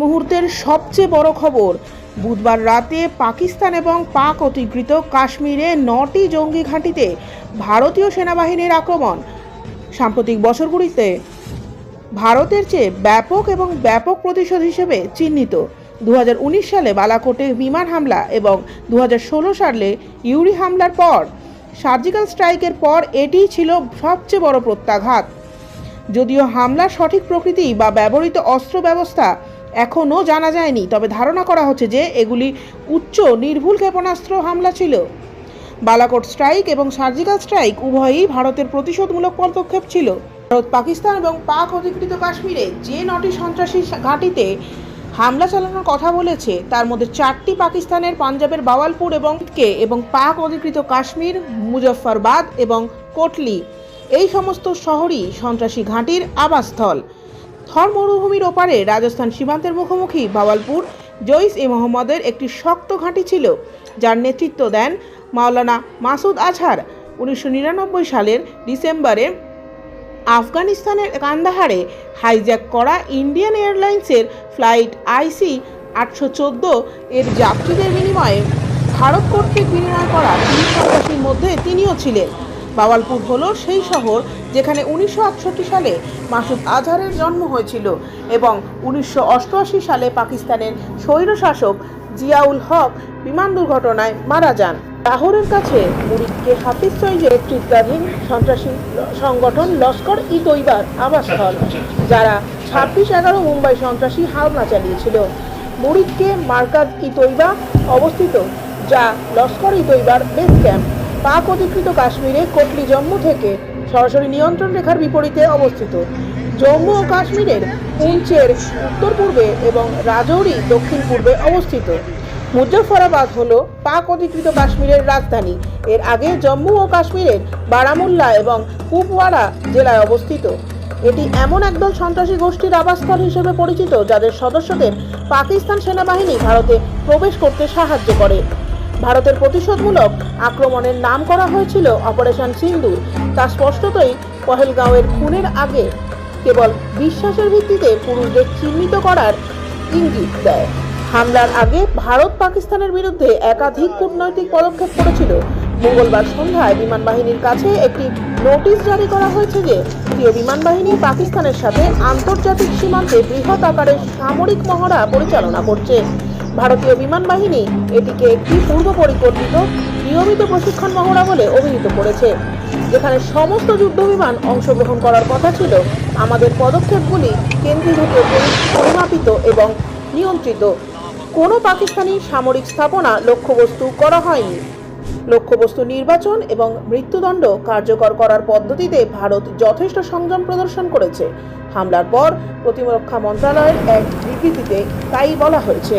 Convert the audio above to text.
মুহূর্তের সবচেয়ে বড় খবর। বুধবার রাতে পাকিস্তান এবং পাক অধিকৃত কাশ্মীরে নটি জঙ্গি ঘাঁটিতে ভারতীয় সেনাবাহিনীর আক্রমণ। সাম্প্রতিক বছরগুলিতে ভারতের চেয়ে ব্যাপক এবং ব্যাপক প্রতিশোধ হিসেবে চিহ্নিত। দু হাজার উনিশ সালে বালাকোটে বিমান হামলা এবং দু হাজার ষোলো সালে ইউরি হামলার পর, সার্জিক্যাল স্ট্রাইকের পর এটিই ছিল সবচেয়ে বড় প্রত্যাঘাত। যদিও হামলার সঠিক প্রকৃতি বা ব্যবহৃত অস্ত্র ব্যবস্থা এখনও জানা যায়নি, তবে ধারণা করা হচ্ছে যে এগুলি উচ্চ নির্ভুল ক্ষেপণাস্ত্র হামলা ছিল। বালাকোট স্ট্রাইক এবং সার্জিক্যাল স্ট্রাইক উভয়ই ভারতের প্রতিশোধমূলক পদক্ষেপ ছিল। ভারত, পাকিস্তান এবং পাক অধিকৃত কাশ্মীরে যে নটি সন্ত্রাসী ঘাঁটিতে হামলা চালানোর কথা বলেছে, তার মধ্যে চারটি পাকিস্তানের, পাঞ্জাবের বাওয়ালপুর এবং কে এবং পাক অধিকৃত কাশ্মীর, মুজফ্ফরবাদ এবং কোটলি। এই সমস্ত শহরই সন্ত্রাসী ঘাঁটির আবাসস্থল। থর মরুভূমির ওপারে রাজস্থান সীমান্তের মুখোমুখি বাওয়ালপুর। জৈস এ মোহাম্মদের একটি শক্ত ঘাঁটি ছিল, যার নেতৃত্ব দেন মাওলানা মাসুদ আজহার। উনিশশো নিরানব্বই সালের ডিসেম্বরে আফগানিস্তানের কান্দাহারে হাইজ্যাক করা ইন্ডিয়ান এয়ারলাইন্সের ফ্লাইট আইসি আটশো চোদ্দ এর যাত্রীদের বিনিময়ে ভারত কর্তৃক বিনিময় করা তিন সন্ত্রাসীর মধ্যে তিনিও ছিলেন। বাওয়ালপুর হলো সেই শহর যেখানে উনিশশো আটষট্টি সালে মাসুদ আজহারের জন্ম হয়েছিল এবং উনিশশো অষ্টআশি সালে পাকিস্তানের স্বৈরশাসক জিয়াউল হক বিমান দুর্ঘটনায় মারা যান। লাহোরের কাছে মুরিদকে হাফিজ সইজের নেতৃত্বাধীন সন্ত্রাসী সংগঠন লস্কর ই তৈবার আবাসস্থল, যারা ছাব্বিশ এগারো মুম্বাই সন্ত্রাসী হামলা চালিয়েছিল। মুরিদকে মার্কাজ ই তৈবা অবস্থিত, যা লস্কর ই তৈবার বেস ক্যাম্প। পাক অধিকৃত কাশ্মীরে কোটলি জম্মু থেকে সরাসরি নিয়ন্ত্রণ রেখার বিপরীতে অবস্থিত। জম্মু ও কাশ্মীরের পুঞ্চের উত্তর পূর্বে এবং রাজৌরি দক্ষিণ পূর্বে অবস্থিত। মুজফ্ফরাবাদ হল পাক অধিকৃত কাশ্মীরের রাজধানী। এর আগে জম্মু ও কাশ্মীরের বারামুল্লা এবং কুপওয়ারা জেলায় অবস্থিত। এটি এমন একদল সন্ত্রাসী গোষ্ঠীর আবাসস্থল হিসেবে পরিচিত, যাদের সদস্যদের পাকিস্তান সেনাবাহিনী ভারতে প্রবেশ করতে সাহায্য করে। ভারতের প্রতিশোধমূলক আক্রমণের নাম করা হয়েছিল অপারেশন সিন্দুর। তা স্পষ্টতই পহেলগাঁওয়ের খুনের আগে কেবল বিশ্বাসের ভিত্তিতে পুরুষদের চিহ্নিত করার ইঙ্গিত দেয়। হামলার আগে ভারত পাকিস্তানের বিরুদ্ধে একাধিক কূটনৈতিক পদক্ষেপ করেছিল। মঙ্গলবার সন্ধ্যায় বিমান বাহিনীর কাছে একটি নোটিশ জারি করা হয়েছে যে তৃতীয় বিমান বাহিনী পাকিস্তানের সাথে আন্তর্জাতিক সীমান্তে বৃহৎ আকারের সামরিক মহড়া পরিচালনা করছে। ভারতীয় বিমান বাহিনী এটিকে একটি পূর্ব পরিকল্পিত নিয়মিত প্রশিক্ষণ মহড়া বলে অভিহিত করেছে। যেখানে সমস্ত যুদ্ধ বিমান অংশগ্রহণ করার কথা ছিল, আমাদের পদক্ষেপগুলি কেন্দ্রীভূত পরিমাপিত এবং নিয়ন্ত্রিত। কোনো পাকিস্তানি সামরিক স্থাপনা লক্ষ্যবস্তু করা হয়নি। লক্ষ্যবস্তু নির্বাচন এবং মৃত্যুদণ্ড কার্যকর করার পদ্ধতিতে ভারত যথেষ্ট সংযম প্রদর্শন করেছে। হামলার পর প্রতিরক্ষা মন্ত্রণালয়ের এক বিবৃতিতে তাই বলা হয়েছে।